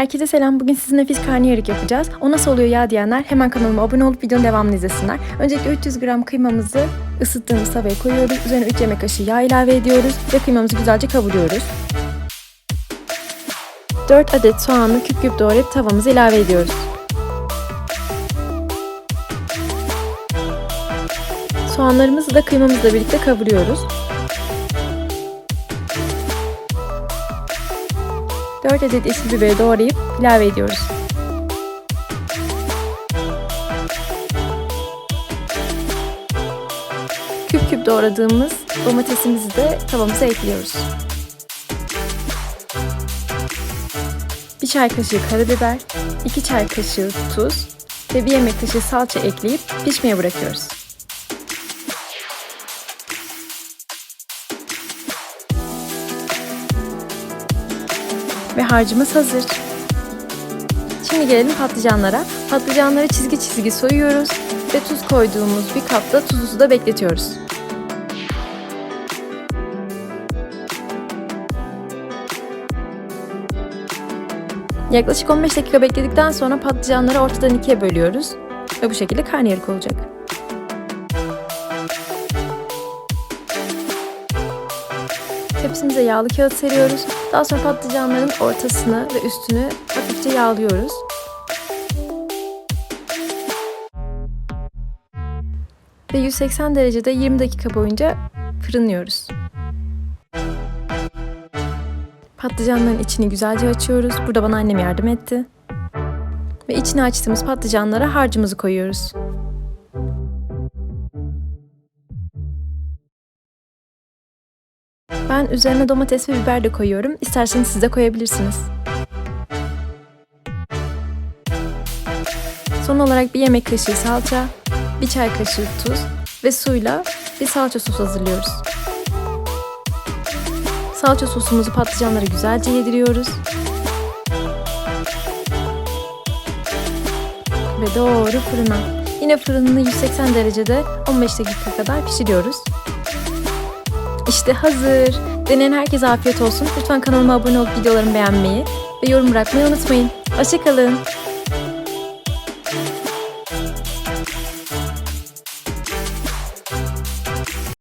Herkese selam. Bugün sizinle nefis karnıyarık yapacağız. O nasıl oluyor ya diyenler hemen kanalıma abone olup videonun devamını izlesinler. Öncelikle 300 gram kıymamızı ısıttığımız tavaya koyuyoruz. Üzerine 3 yemek kaşığı yağ ilave ediyoruz ve kıymamızı güzelce kavuruyoruz. 4 adet soğanı küp küp doğrayıp tavamıza ilave ediyoruz. Soğanlarımızı da kıymamızla birlikte kavuruyoruz. 4 adet yeşil biberi doğrayıp ilave ediyoruz. Küp küp doğradığımız domatesimizi de tavamıza ekliyoruz. Bir çay kaşığı karabiber, 2 çay kaşığı tuz ve bir yemek kaşığı salça ekleyip pişmeye bırakıyoruz. Ve harcımız hazır. Şimdi gelelim patlıcanlara. Patlıcanları çizgi çizgi soyuyoruz ve tuz koyduğumuz bir kapta tuzlu suda bekletiyoruz. Yaklaşık 15 dakika bekledikten sonra patlıcanları ortadan ikiye bölüyoruz ve bu şekilde karnıyarık olacak. Tepsimize yağlı kağıt seriyoruz. Daha sonra patlıcanların ortasını ve üstünü hafifçe yağlıyoruz. Ve 180 derecede 20 dakika boyunca fırınlıyoruz. Patlıcanların içini güzelce açıyoruz. Burada bana annem yardım etti. Ve içini açtığımız patlıcanlara harcımızı koyuyoruz. Ben üzerine domates ve biber de koyuyorum. İsterseniz siz de koyabilirsiniz. Son olarak bir yemek kaşığı salça, bir çay kaşığı tuz ve suyla bir salça sosu hazırlıyoruz. Salça sosumuzu patlıcanlara güzelce yediriyoruz. Ve doğru fırına. Yine fırını 180 derecede 15 dakika kadar pişiriyoruz. İşte hazır. Deneyen herkese afiyet olsun. Lütfen kanalıma abone olup videolarımı beğenmeyi ve yorum bırakmayı unutmayın. Hoşçakalın.